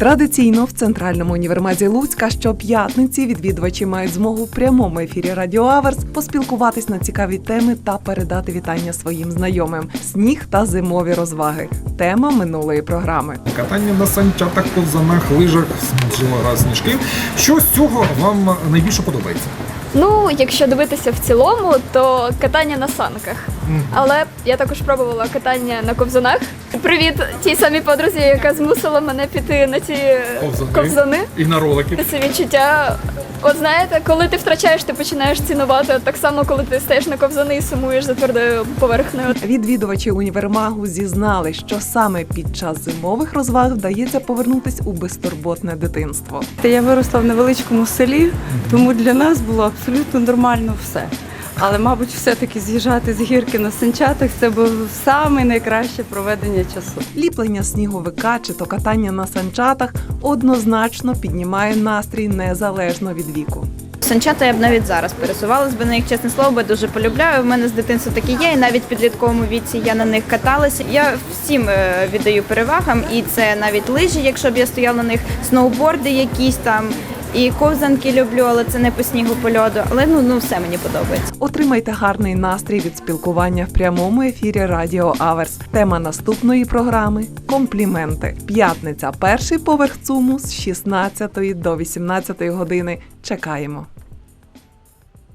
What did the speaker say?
Традиційно в центральному універмазі Луцька щоп'ятниці відвідувачі мають змогу в прямому ефірі Радіо Аверс поспілкуватись на цікаві теми та передати вітання своїм знайомим. Сніг та зимові розваги. Тема минулої програми. Катання на санчатах, ковзанах, лижах, сніжки. Що з цього вам найбільше подобається? Ну, якщо дивитися в цілому, то катання на санках. Але я також пробувала катання на ковзанах. Привіт тій самій подрузі, яка змусила мене піти на ці Ковзани. ковзани. І на ролики. Це відчуття. От знаєте, коли ти втрачаєш, ти починаєш цінувати. Так само, коли ти стаєш на ковзани і сумуєш за твердою поверхнею. Відвідувачі універмагу зізнали, що саме під час зимових розваг вдається повернутись у безтурботне дитинство. Я виросла в невеличкому селі, тому для нас було абсолютно нормально все. Але, мабуть, все-таки з'їжджати з гірки на санчатах це було саме найкраще проведення часу. Ліплення сніговика чи то катання на санчатах однозначно піднімає настрій незалежно від віку. Санчата я б навіть зараз пересувалась би на них, чесне слово, бо дуже полюбляю. У мене з дитинства такі є, і навіть в підлітковому віці я на них каталася. Я всім е, віддаю перевагам, і це навіть лижі, якщо б я стояла на них, сноуборди якісь там. І ковзанки люблю, але це не по снігу по льоду. Але ну ну все мені подобається. Отримайте гарний настрій від спілкування в прямому ефірі Радіо Аверс. Тема наступної програми компліменти. П'ятниця, перший поверх ЦУМу з 16 до 18 години. Чекаємо.